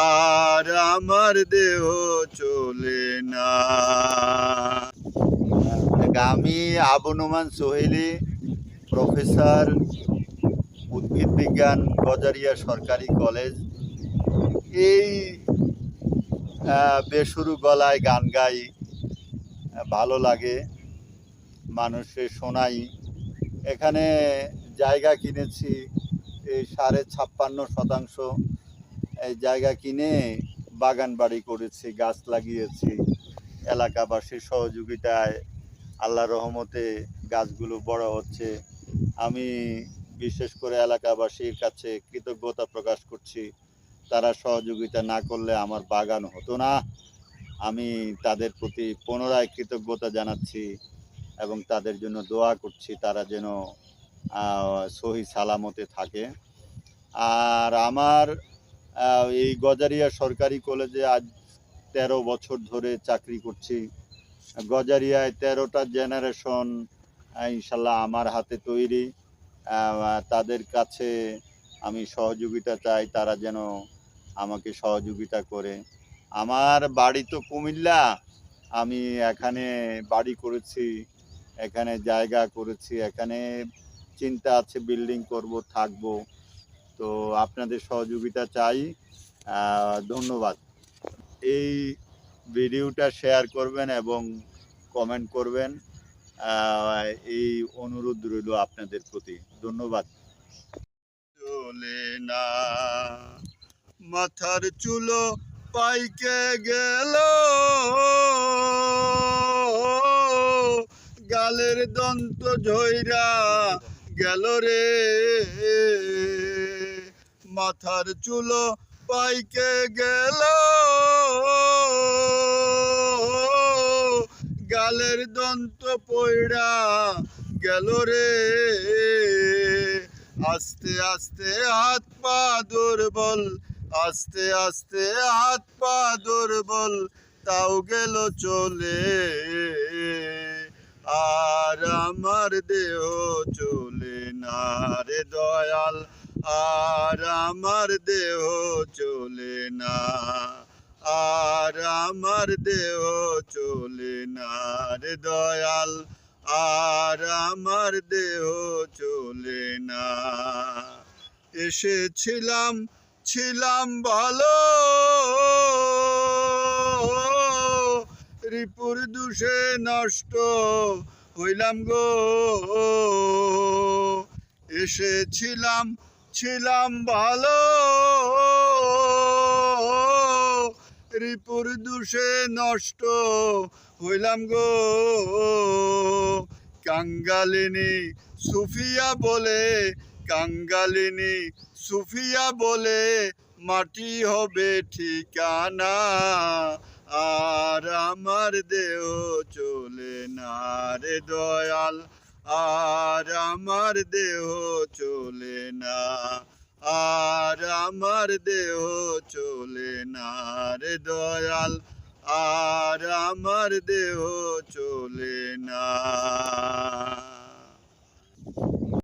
আর আমার দেহ চলে না। আমি আবু নোমান সোহেলি, প্রফেসর, উদ্ভিদ বিজ্ঞান, গজারিয়া সরকারি কলেজ, এই বেসুরু গলায় গান গাই ভালো লাগে, মানুষের শোনাই। এখানে জায়গা কিনেছি, এই সাড়ে ছাপ্পান্ন শতাংশ। জায়গা কিনে বাগান বাড়ি করেছি, গাছ লাগিয়েছি। এলাকাবাসীর সহযোগিতায় আল্লাহ রহমতে গাছগুলো বড় হচ্ছে। আমি বিশেষ করে এলাকাবাসীর কাছে কৃতজ্ঞতা প্রকাশ করছি। তারা সহযোগিতা না করলে আমার বাগান হতো না। আমি তাদের প্রতি পুনরায় কৃতজ্ঞতা জানাচ্ছি এবং তাদের জন্য দোয়া করছি তারা যেন সহি সালামতে থাকে। আর আমার এই গজারিয়া সরকারি কলেজে আজ তেরো বছর ধরে চাকরি করছি। গজারিয়ায় তেরোটা জেনারেশন ইনশাল্লাহ আমার হাতে তৈরি। তাদের কাছে আমি সহযোগিতা চাই, তারা যেন আমাকে সহযোগিতা করে। আমার বাড়ি তো কুমিল্লা। আমি এখানে বাড়ি করেছি, এখানে জায়গা করেছি, এখানে চিন্তা আছে, বিল্ডিং করব, থাকব। তো আপনাদের সহযোগিতা চাই। ধন্যবাদ। এই ভিডিওটা শেয়ার করবেন এবং কমেন্ট করবেন। এই অনুরোধ রইল আপনাদের প্রতি। ধন্যবাদ। চলে না। মাথার চুলো পাইকে গেল। গালের দন্ত ঝইরা গেল রে। মাথার চুলো পাইকে গেল। গালের দন্ত পয়ড়া গেল রে। আস্তে আস্তে হাত পা দুর্বল, আস্তে আস্তে হাত পা দুর্বল, তাও গেল চলে। আর আমার দেহ চলে না রে দয়াল। আর আমার দেহ চলে না, আর আমার দেহ চলে না রে দয়াল, আর আমার দেহ চলে না। এসেছিলাম, ছিলাম ভালো। রিপুর দুষে নষ্ট হইলাম গো। এসেছিলাম ছিলাম ভালো। রিপুর দুষে নষ্ট হইলাম গো। কাঙ্গালিনী সুফিয়া বলে, কাঙ্গালিনী সুফিয়া বলে, মাটি হবে ঠিকানা। আর আমার দেহ চলে না রে দয়াল। আর আমার দেহ চলে না আমার দেহ চলে না রে দয়াল আর আমার দেহ চলে না।